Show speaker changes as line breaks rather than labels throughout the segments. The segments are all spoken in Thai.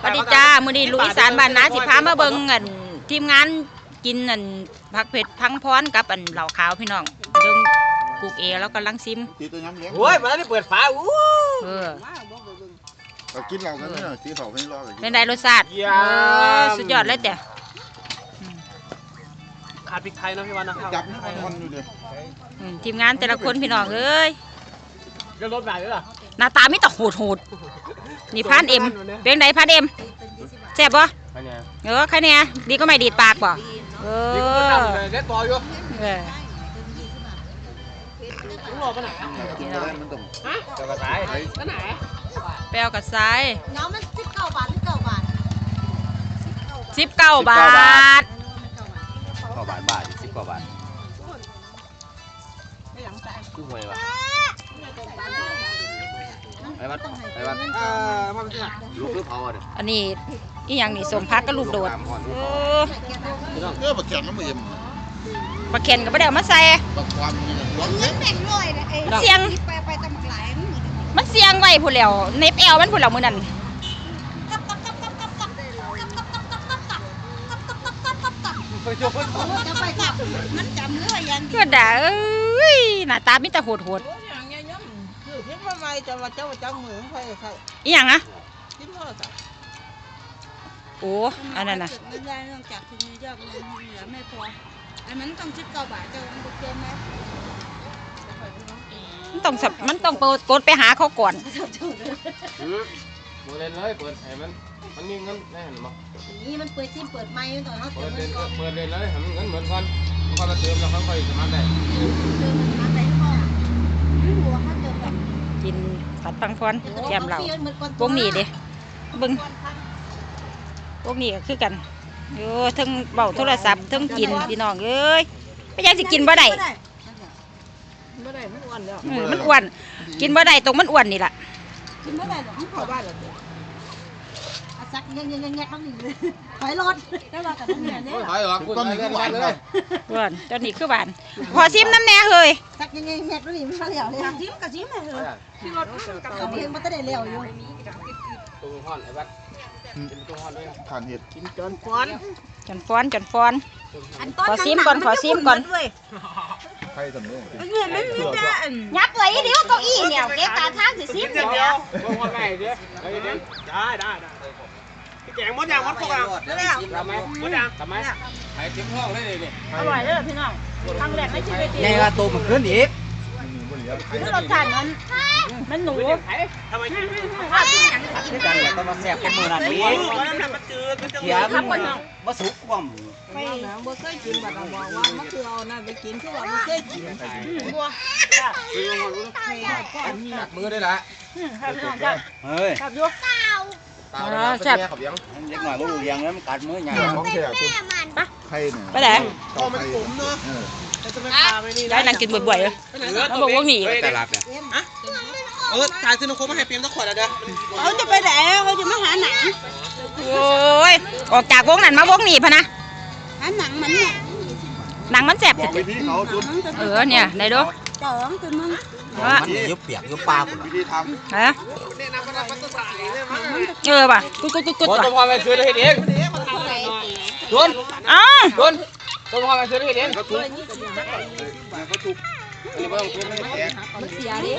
สวัสดีจ้ามื้อนี้ลูกอีสานบ้านนาสิพามาเบิ่งอันทีมงานกินอันผักเผ็ดพังพรกับอันเหล่าขาวพี่น้องเบิ่งปลูกเอแล้วกำลังซิม
ตีตัวย้ำเลี้ยง
โอ้ยมาแล้วได้เปิดฝาอู้
เออ
เรากินเรากันเนี่ยตีเขาให้รอกัน
เป็นไดรสชาติ
เยี่ย
เออ
ม
สุดยอดเลยแต่
ขาดพริกไทยนะพี่วันนะครับ
จับมันอ่อนอยู่เลย
อืมทีมงานแต่ละคนพี่น้องเอ้ย
จะลดไหนด้วยล่ะ
หน้าตาไม่ต่โหดโหดๆนี่พานเอ็มเป็นไดพานเอ็มแซ่บบ่
ไปเนี่ย
เออใครเนี่ยดีก็ไม่ดีดปากบ่เอ
นี่ก็
อ
ทำเลยเด็ดต่ออยู่
เออ
ลุงหลอกไปไหน
กินได้มันต้อง
จะกระสาย
ไป
ไหน
แปลวกับซ้าย
น้องมันสิบเก้าบาทสิบเก้าบาท
สิบเก้าบาท
ลูกหรือเผาอะ
อันนี้อีหยังนี่สมพักกับลูกโดดเออ
เออบักแข็งน้ำมันเอ็ม
ปลาเค็นกับปลาแดวมาใส่
บักความนี่ร้อน
เงินแบ่งร้อยนะเอ้ย
เสียง
ไปไปตำบักหลายมันเหมือนกัน
มันเสียงไว้ผู้นแหล้วเน็บแอวมันผู้นแหล้วมื้อนั้น
กับกับกับกับกับกับกับกับกับกับกับกับกับกับกับกับ
ไปโยน
โอ้จะไปกับมันจำเรื่องยัง
ก็ด่าเอ้ยหน้าตามีแต่โหด
อย่างเงี้ยย่ำคือคิดว่าไม่จะมาเจ้าเจ้าเหมือนใครใคร
ๆอีหยังอะ
คิดว่าสัก
โอ้อันนั้นน่ะ
ไม่ได้นอกจากที่นิวยอร์กเงินเหลือไม่พออันนั้นต้องสิบเก้าบาทเจ้ามันเกินไหม
มันต้องสับมันต้องกดไปหาเขาก่อน
คือโมเลนเลยเปิดให้มันมันมีเงินแน่นมั้ง
นี่มันเปิดซิมเปิดไม้ตอนเขา
เปิ
เติ
ด
ม
เล
เงิ
น
นก่อน
เปิดเลนเลยให้มันเงินเหมือนกันพอเราเติมแล้วค่อยๆสมัครได้
เติมมันมาใส่พ่อไม่หัวเขาเติมแบบ
กินผัดปังพรแกมเหล่า
เหมือนก่อน
วงนี้เด้ เบิ่งวงนี้ก็คือกันโอ้ทั้งเบาโทรศัพท์ทั้งกินพี่น้องเอ้ยไม่ยังสิกินบ่ได้
ไม่ได้ไม่อ้วนแล้ว
เออมันอ้วน กินบ่ได้ตรงมันอ้วนนี่ล่ะ
กินไม่ได้หรอกเขา
เข้าบ้านแล้วเดี๋ยว
อาซักเงี้ยเงี้ยเงี้ยข้างหนึ่งเลยถอยรถได้มากับทั้งเนี่ยเนี่ย
ถอยหรอคุณ
ก้อน
ไป
นี้
เล่น
หวา
บ้านน
เล
เลยย
อ้วนตอนนี้คือหวานพอซิมน้ำแหน่เฮ้ย
ซักเงี้ยเงี้ยเงี้ยแล้วนี่มันมาแล้วเลยจิ้มกับจิ้มเลยเหรอที่รถกับเขาเพลงมันจะได้เร็วอยู่
ตุ้งห่อนไอ้วัดกินตุ้งห่อนด้วย
ทานเห็ด
กินจนก้อน
จนฟ้อนจนฟ้อน
อัน
ขอซิมก่อนขอซิมก่อน
ไข่ต่ำเนี่ย
เงินไม่มีจ้าอัน
ยับไว้เดี๋ยวเก้าอี้เนี่ยเก็บตาทางสิซิม
เดี๋
เดี๋
ย
ยวว
ตุ้งห่อนไงเดี๋ยวเดี๋ยวได้ได้ได้แกงมดยางมดพวกเรา
แล้ว
ทำไหมมดยางทำไหมไอ้จิ้มห้องได้เลยนี่
อร่อยเลยพี่น้องครั้งแรกในชีวิต
ใหญ่กว่าตัวมันขึ้นอีก
คือรสชาติมัน มันหนู
ทำไม
ด้วยกันแล้วก็มาแซ่บกับมือนั่นนี้
มันจืดมันจะ
เขียมันบ่สุกคว่
ไม่นะบ่เคยกินแบบบอกว่ามันคือเอานั่นไปกินคือว่าไม่เคยกิน
มือได้ละำ
เฮ้ย
ครับยุก
ตาแล้วแซ่บขับยัง
เล็กหน่อยบ่รู้เรียงแล้วมันกัดมือใหญ่
ของแท้ตัวไข่เนี่ย
ไปไหน
พอมันขุ่มเนาะ
จะไม่พาไปนี่
ได้นั่งกินบ่อยๆเลยแล้วบอกว่าหนี
แต่รับเนี่ย
เออถ่ายซื้อนมโคมาให้เปียมตะขวดอะเด้อเขาจะไปไหนเขาจะมาหาหนัง
โอ้ยออกจากวงนั้นมาวงนี้พะนะ
หาหนังมันเนี่ย
หนังมันแสบ
บอกวิธีเขาจุด
เออเนี่ยไหนดู
สองตัวมึง
ว่า
มันยุบเปียกยุบปลาพุ่น
วิธีท
ฮะเออว่ะกุดกุดกุดกุด
โดน
ว่ะ
ตัวพอไปซื้อได้เองโดน
อ้าว
โดนตัวพอไปซื้อได้เองำ
เขาทุบเขาทุบ
นี่ไม่ต้องซื้อไม่
แกง
มันเสียดิ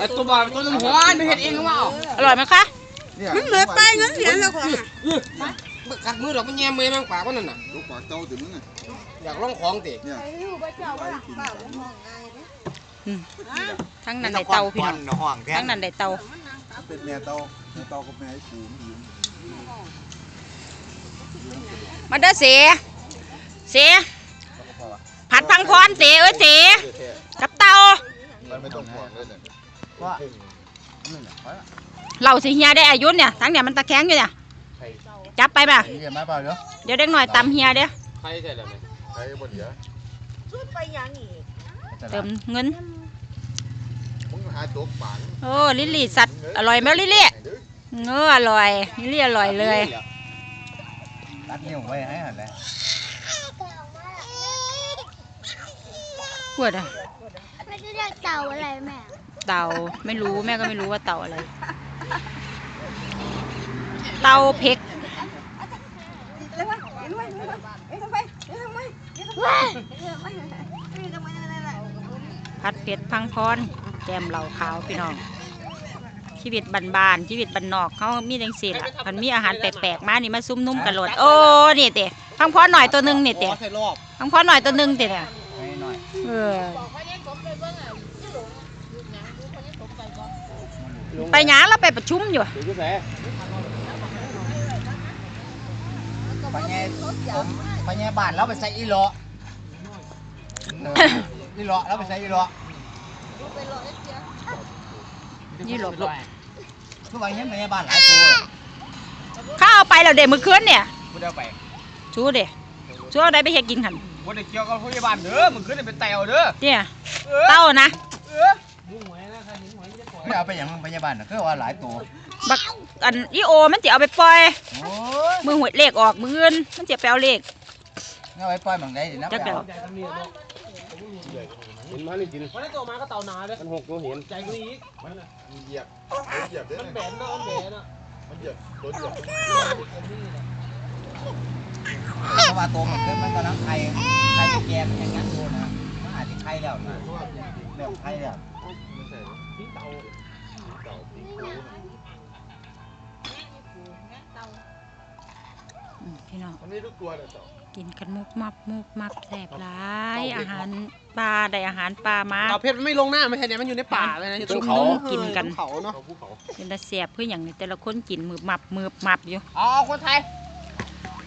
ไอตัวบอลตัวนึงหัวไม่เห็นเองหรือเปล่า
อร่อยไหมคะ
มันเหลือไปเงินเสียแล้วค่ะ
กัดมือหรอกมันแย่มือมั่งปากมันนั่นน่ะ
ลูกปากเจ้าถึงนั่นน่ะ
อยากลองของติ
เนี่ย
ทั้งนั้นได้เตาพี่น้อง
ทั้
งนั้นได้เตา
เป็นแม่เตาแม่เตากับแม่ให้ผูมอยู่
มาเด้อเสียเสียผัดพังพรเสียเอ้ยเสียกับเตา
มันไม่ ต้องห่วงเลยเนี่ย
ว่า
เราสิเฮียได้อายุเนี่ยทั้งเนี่ยมันตะแคงอยู่เนี่ยจับไปป่ะ
นี่เห็นไหมเปล่าเนาะ
เดี๋ยวเด็กหน่อยตำเฮียเด้อ
ใครใช่แล้วเนี่ย
ไข่บนเหลือ
ไปยังอีก
เติมเงิน
มึงหาตัวปาก
โอ้ลิลลี่สัตว์อร่อยไหมลิลลี่เงออร่อยลิลลี่อร่อยเลย
ตัดนิ้วไว้ให้หั่นแหละ
ปวดอะ
ไม่ได้เรียกเต่าอะไรแม่
เต่าไม่รู้แม่ก็ไม่รู้ว่าเต่าอะไร เตาเพก
เร็วเร็วเร็วเร็วเร็วทำไมเร็วทำไมเร็วทำไมเร็วทำไมเร็วทำไมนั่นน่ะ
ผัดเผ็ดพังพรแกมเหล่าขาวพี่น้อง ชีวิตบานๆชีวิตบ้านนอกเขามีจังซี่ล่ะมันมีอาหารแปลกๆมานี่มาซุ่มนุ่มกันโลดโอ้นี่เตะพังพรหน่อยตัวหนึงนี่เตะ
ใส่รอบ
พังพรหน่อยตัวหนึงเตะเนี่ย
ให้หน่อย
เออ ไปหยังเราไปประชุมอยู่
ถือกูแส
ไปแง่ผมไปแง่บ้านแล้วไปใส่อีหลอเอออีหลอแล้วไปใส่อีหลอ
นี่หลบหลบ
คือว่าเห็นไปแง่บ้านหลายตัว
ข้าเอาไปแล้วเด็มื้อคืนเนี่ย
กูเดียวไป
ชูเด้ชูเอาได้ไปเฮ็ดกินหัน
กูได้เกี่ยวกับพยาบาลเด้อมึงขึ้นไปแตวเด้อ
เนี่ยเต้านะ
ไม่เอาไปอย่างพยาบาลนะคือว่าหลายตัว
บักอันอีโอมันจะเอาไปปล่อย
โอ้ย
มือหวยเลขออกมืออื่นมันจะไปเอาเลข
เอาไว้ปล่อยหมังได้ดินะ
จักเดี๋ยว
เห็นมันนี่กิน
วันนี้ตัวมาก็เต่านาเด้อ
มันหกตัวเห็น
ใจกูอีก
มันเหยียบเหยียบได้
มัน
เลย
แบนเนาะมันแบนเนาะ
มันเหยียบโดนเหยียบ
เพราะว่าตัวมันขึ้นมันก็น้ำไข่ไข่แกมอย่างนั้นตัวนะมันอาจจะไข่แล้วนะเริ่มไข่แล้ว
ทิ้งเต่า
อืมพี่น้อง
มันมีทุกตัวเลยต่อ
กินกันมุกมับมุกมับแสบหลาย อาหารปลาได้อาหารปลามา
เต่าเพชรมันไม่ลงหน้าไม่ใช่เนี่ยมันอยู่ในป่าเลยนะ
ชุมนุมกินกัน
เขาเนาะ
เขาภูเขา
เป็นตาแสบเพื่ออย่างนี้แต่ละคนกินมือมับมือมับอยู่
อ๋อคนไทย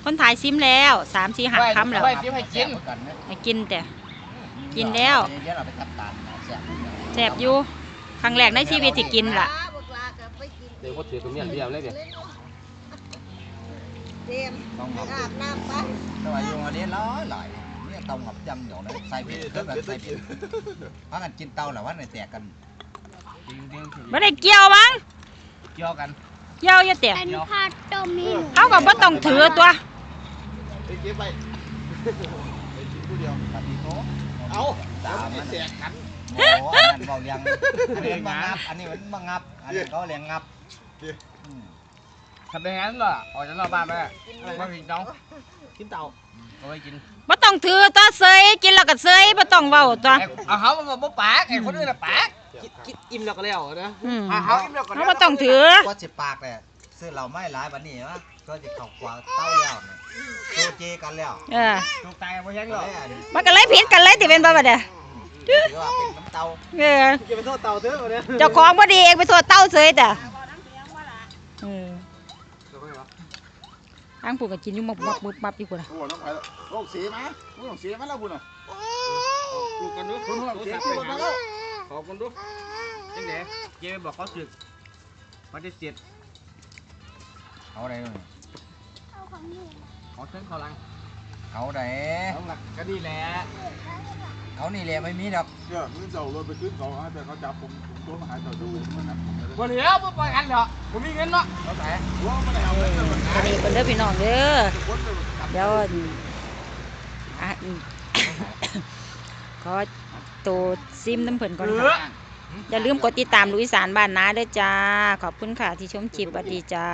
คนถ่ายซิมแล้วสามสี่หักคำแล้ว
ไว้เดี๋ยให้กิน
ให้กินแต่ กินแล้ว
เดี๋ยวเราไปจับตาลแซ่บ
แสบอยู่ ครั้งแรกในชีวิตที่กินล่ะ
เดี๋ยวเขาถือตัวเมียเดียวเลยเดี๋ยว
เตรียม
ต้องงับ
อาบน้ำไป
สมัยยุงอันนี้ร้อยหลายเนี่ยเตางับจำเดี๋ยวนะใส่พริกเท่ากันใส่พริกพากันกินเตาแหละว่าในแตกกัน
ไม่ได้เกี่ยวมั้ง
เกี่ยวกัน
เกี่ยวอยู่แต่
เป็นผ้าต้มมี
เขาก็บ่ต้องถือตัว
ไปเก็บไปไปกินผู้ เอา
สาม
มัน
น
แต
นี้
กกัน
โอ้อันนั้นเบาเลียงอันนี้มันงับ อันนี้มันบังงับ อันนี้เขาเลียงงับ
ทำเป็นงั้นเหรอออกจากนอกบ้านไปมาพี่น้องกินเต่าเอาไปกิน
บ่ต้องถือตัวเซยกินแล้วก็เซยบ่ต้องเว้าตัว
เอาเขามาบอกปากไอ้คนอื่นน่ะปากกินอิ่มแล้วก็แล้วนะ
อืม
เอาเขาอิ่มแล้วก็
เขาบ่ต้องถือ
ก็สิปากเลยซื้อเราไม่หลายบันนี้วะ ก็จะเข้ากว่าเต้าแล้วเนี่ยโตเจกันแล้ว
เออ
ถูกตายไปยังหรอ
แล้วอันนี้
มันก็เลยผิดกันเลยที่เป็นบ่บัดเนี่ย
ถือว่าเป็นน้ำเต้า
เออ
จะไปโทษเต่าเถอะเนี่ย
เจ้าของบ่ดีเองไปโทษเต้าเซยแต่เออทางผู้ก็กินอยู่มับมับมับมับอยู่พุ่นน่ะ
โอ้น้องไปแล้วโรคสีมาโรคสีมาแล้วคุณอะ
ดูกันดู
คุณโรคสี
ไป
คุณมาแล้ว
ขอบคุณดูยังไงเจ๊บอกเขาสึกปฏิเสธ
เขาได้เลย
ขอเชิญเขาลัง
เขาได้
เขาหลักก็ดีแหละ
เขานี่แหละไม่มีดอก
เนี่ยมึงจะเอารถไปขึ้นเขาแต่เขาจับผมผมโดนมาหาเจ้าดูมันนะ
วันนี้เราไปกันเถอะผมมีเงินเนาะ
เขาแต่
ว่าไม่ได้เอาเงินมา
อันนี้เพิ่นเด้อพี่น้องเด้อ
คนเลย
เดี๋ยวอันอะอืมขอตัวซิมน้ำเพิ่นก่อนค่ะ อย่าลืมกดติดตามลุยสารบ้านนาเด้อจ้า ขอบคุณค่ะที่ชมคลิปสวัสดีจ้า